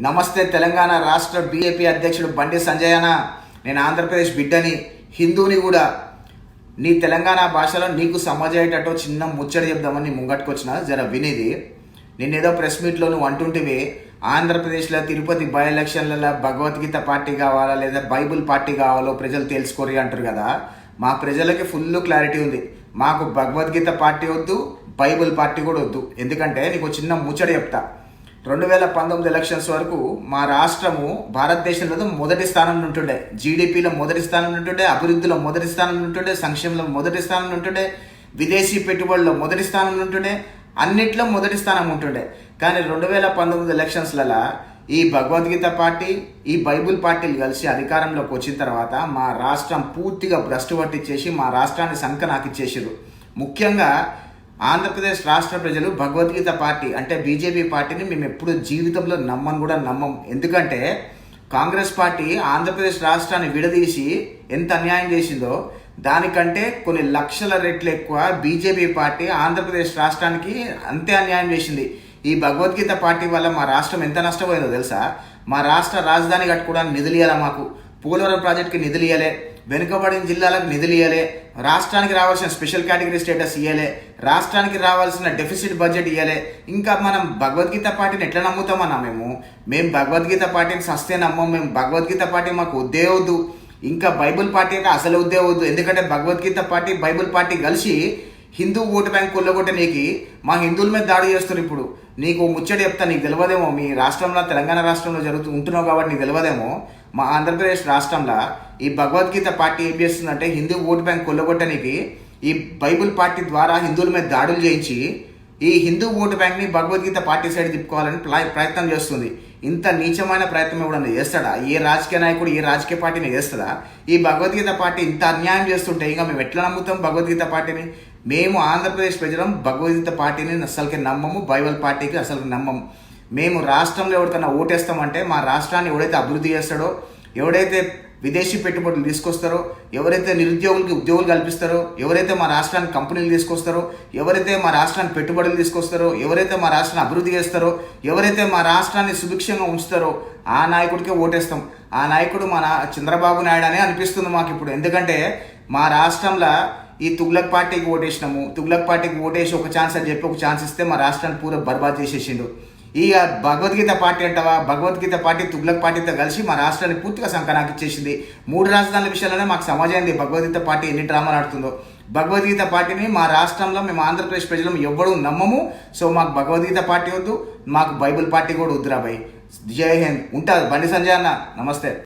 నమస్తే తెలంగాణ రాష్ట్ర బీఏపీ అధ్యక్షుడు బండి సంజయన. నేను ఆంధ్రప్రదేశ్ బిడ్డని హిందూని కూడా. నీ తెలంగాణ భాషలో నీకు సమజయ్యేటట్టు చిన్న ముచ్చట చెప్దామని ముంగట్టుకొచ్చిన జర వినేది. నిన్నేదో ప్రెస్ మీట్లో నువ్వు అంటుంటివి ఆంధ్రప్రదేశ్లో తిరుపతి బై ఎలక్షన్లలో భగవద్గీత పార్టీ కావాలా లేదా బైబుల్ పార్టీ కావాలో ప్రజలు తెలుసుకోరు అంటారు కదా. మా ప్రజలకి ఫుల్ క్లారిటీ ఉంది. మాకు భగవద్గీత పార్టీ వద్దు బైబుల్ పార్టీ కూడా వద్దు. ఎందుకంటే నీకు చిన్న ముచ్చట చెప్తా. రెండు వేల పంతొమ్మిది ఎలక్షన్స్ వరకు మా రాష్ట్రము భారతదేశంలో మొదటి స్థానంలో ఉంటుండే. జీడిపిలో మొదటి స్థానంలో ఉంటుండే అభివృద్ధిలో మొదటి స్థానంలో ఉంటుండే సంక్షేమంలో మొదటి స్థానంలో ఉంటుండే విదేశీ పెట్టుబడుల్లో మొదటి స్థానంలో ఉంటుండే అన్నిట్లో మొదటి స్థానం ఉంటుండే. కానీ రెండు వేల పంతొమ్మిది ఎలక్షన్స్లలో ఈ భగవద్గీత పార్టీ ఈ బైబుల్ పార్టీలు కలిసి అధికారంలోకి వచ్చిన తర్వాత మా రాష్ట్రం పూర్తిగా భ్రష్టు పట్టించేసి మా రాష్ట్రాన్ని సంకనాకిచ్చేసారు ముఖ్యంగా ఆంధ్రప్రదేశ్ రాష్ట్ర ప్రజలు భగవద్గీత పార్టీ అంటే బీజేపీ పార్టీని మేము ఎప్పుడు జీవితంలో నమ్మని కూడా నమ్మం. ఎందుకంటే కాంగ్రెస్ పార్టీ ఆంధ్రప్రదేశ్ రాష్ట్రాన్ని విడదీసి ఎంత అన్యాయం చేసిందో దానికంటే కొన్ని లక్షల రెట్లు ఎక్కువ బీజేపీ పార్టీ ఆంధ్రప్రదేశ్ రాష్ట్రానికి అంతే అన్యాయం చేసింది. ఈ భగవద్గీత పార్టీ వల్ల మా రాష్ట్రం ఎంత నష్టపోయిందో తెలుసా? మా రాష్ట్ర రాజధాని కట్టుకోవడానికి నిధులు మాకు? పోలవరం ప్రాజెక్ట్కి నిధులు ఇవ్వలే వెనుకబడిన జిల్లాలకు నిధులు ఇవ్వలే రాష్ట్రానికి రావాల్సిన స్పెషల్ కేటగిరీ స్టేటస్ ఇవ్వలే రాష్ట్రానికి రావాల్సిన డెఫిసిట్ బడ్జెట్ ఇవ్వలే ఇంకా మనం భగవద్గీత పార్టీని ఎట్లా నమ్ముతామన్నా మేము? మేము భగవద్గీత పార్టీని సస్తే నమ్మం మేము భగవద్గీత పార్టీ మాకు వద్దే వద్దు. ఇంకా బైబుల్ పార్టీ అయితే అసలు వద్దే వద్దు. ఎందుకంటే భగవద్గీత పార్టీ బైబుల్ పార్టీ కలిసి హిందూ ఓటు బ్యాంక్ కొల్లగొట్టనీకి మా హిందువుల మీద దాడి చేస్తారు ఇప్పుడు. నీకు ముచ్చట చెప్తా నీకు తెలియదేమో మీ రాష్ట్రంలో తెలంగాణ రాష్ట్రంలో జరుగుతూ ఉంటున్నావు కాబట్టి నీకు తెలియదేమో మా ఆంధ్రప్రదేశ్ రాష్ట్రంలో ఈ భగవద్గీత పార్టీ ఏం చేస్తుందంటే హిందూ ఓటు బ్యాంక్ కొల్లగొట్టనికి ఈ బైబుల్ పార్టీ ద్వారా హిందువుల మీద దాడులు చేయించి ఈ హిందూ ఓటు బ్యాంక్ని భగవద్గీత పార్టీ సైడ్ తిప్పుకోవాలని ప్లా- ప్రయత్నం చేస్తుంది. ఇంత నీచమైన ప్రయత్నం ఎవడన్నా చేస్తాడా? ఏ రాజకీయ నాయకుడు ఏ రాజకీయ పార్టీని చేస్తుందా ఈ భగవద్గీత పార్టీ ఇంత అన్యాయం చేస్తుంటే ఇంకా మేము ఎట్లా నమ్ముతాం భగవద్గీత పార్టీని? మేము ఆంధ్రప్రదేశ్ ప్రజలం భగవద్గీత పార్టీని అసలుకి నమ్మము బైబిల్ పార్టీకి అసలు నమ్మము. మేము రాష్ట్రంలో ఎవరికైనా ఓటేస్తామంటే మా రాష్ట్రాన్ని ఎవడైతే అభివృద్ధి చేస్తాడో ఎవడైతే విదేశీ పెట్టుబడులు తీసుకొస్తారో ఎవరైతే నిరుద్యోగులకి ఉద్యోగులు కల్పిస్తారో ఎవరైతే మా రాష్ట్రానికి కంపెనీలు తీసుకొస్తారో ఎవరైతే మా రాష్ట్రానికి పెట్టుబడులు తీసుకొస్తారో ఎవరైతే మా రాష్ట్రాన్ని అభివృద్ధి చేస్తారో ఎవరైతే మా రాష్ట్రాన్ని సుభిక్షంగా ఉంచుతారో ఆ నాయకుడికే ఓటేస్తాం. ఆ నాయకుడు మన చంద్రబాబు నాయుడు అనే అనిపిస్తుంది మాకు ఇప్పుడు ఎందుకంటే మా రాష్ట్రంలో ఈ తుగ్లక్ పార్టీకి ఓటేసినాము. తుగ్లక్ పార్టీకి ఓటేసి ఒక ఛాన్స్ అని చెప్పి ఒక ఛాన్స్ ఇస్తే మా రాష్ట్రాన్ని పూర బర్బాద్ చేసేసిండు. ఇక భగవద్గీత పార్టీ అంటావా? భగవద్గీత పార్టీ తుగ్లక్ పార్టీతో కలిసి మా రాష్ట్రాన్ని పూర్తిగా సంకనాకిచ్చేసింది మూడు రాజధానుల విషయంలోనే మాకు సమాజమైంది భగవద్గీత పార్టీ ఎన్ని డ్రామాలు ఆడుతుందో. భగవద్గీత పార్టీని మా రాష్ట్రంలో మేము ఆంధ్రప్రదేశ్ ప్రజలు ఎవ్వడూ నమ్మము. సో మాకు భగవద్గీత పార్టీ వద్దు. మాకు బైబిల్ పార్టీ కూడా వద్దురా భయ్. జై హింద్. ఉంటారు బండి సంజయ్ అన్న. నమస్తే.